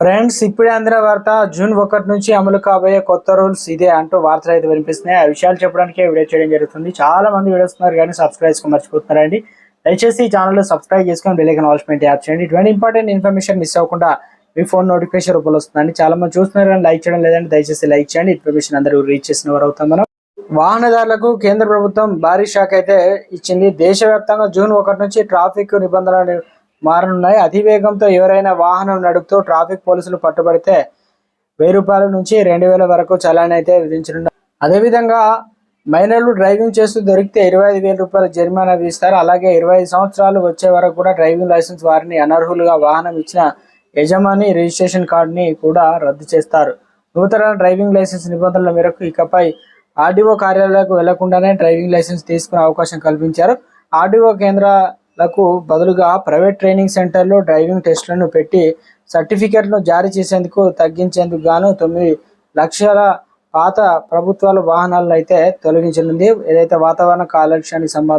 Friends ఇప్పుడే అందిన వార్త జూన్ ఒకటి నుంచి అమలు కాబోయే కొత్త రూల్స్ ఇదే అంటూ వార్తలు అయితే వినిపిస్తున్నాయి. ఆ విషయాలు చెప్పడానికి వీడియో చేయడం జరుగుతుంది. చాలా మంది వీడియోస్ ఉన్నారు కానీ సబ్స్క్రైబ్ చేసుకుని మర్చిపోతున్నారండి. దయచేసి ఈ ఛానల్ సబ్స్క్రైబ్ చేసుకొని బెల్ ఐకాన్ ఆల్స్మెంట్ యాప్ చేయండి. ఇటువంటి ఇంపార్టెంట్ ఇన్ఫర్మేషన్ మిస్ అవ్వకుండా మీ ఫోన్ నోటిఫికేషన్ రూపంలో వస్తుందండి. చాలా మంది చూస్తున్నారు కానీ లైక్ చేయడం లేదండి. దయచేసి లైక్ చేయండి. ఇన్ఫర్మేషన్ అందరూ రీచ్ చేసిన వారు అవుతాం మనం. వాహనదారులకు కేంద్ర ప్రభుత్వం భారీ షాక్ అయితే ఇచ్చింది. దేశవ్యాప్తంగా జూన్ ఒకటి నుంచి ట్రాఫిక్ నిబంధనలు మారనున్నాయి. అతివేగంతో ఎవరైనా వాహనం నడుపుతూ ట్రాఫిక్ పోలీసులు పట్టుబడితే వెయ్యి రూపాయల నుంచి రెండు వేల వరకు చలాన్ అయితే విధించనున్నారు. అదేవిధంగా మైనర్లు డ్రైవింగ్ చేస్తూ దొరికితే ఇరవై ఐదు వేల రూపాయల జరిమానా విధిస్తారు. అలాగే ఇరవై ఐదు సంవత్సరాలు వచ్చే వరకు కూడా డ్రైవింగ్ లైసెన్స్ వారిని అనర్హులుగా వాహనం ఇచ్చిన యజమాని రిజిస్ట్రేషన్ కార్డుని కూడా రద్దు చేస్తారు. నూతన డ్రైవింగ్ లైసెన్స్ నిబంధనల మేరకు ఇకపై ఆర్డీఓ కార్యాలయాలకు వెళ్ళకుండానే డ్రైవింగ్ లైసెన్స్ తీసుకునే అవకాశం కల్పించారు. ఆర్డీఓ లకు బదులుగా ప్రైవేట్ ట్రైనింగ్ సెంటర్లో డ్రైవింగ్ టెస్టులను పెట్టి సర్టిఫికెట్ను జారీ చేసేందుకు తగ్గించేందుకు గాను తొమ్మిది లక్షల పాత ప్రభుత్వాల వాహనాలను అయితే తొలగించనుంది. ఏదైతే వాతావరణ కాలుష్యానికి సంబంధించి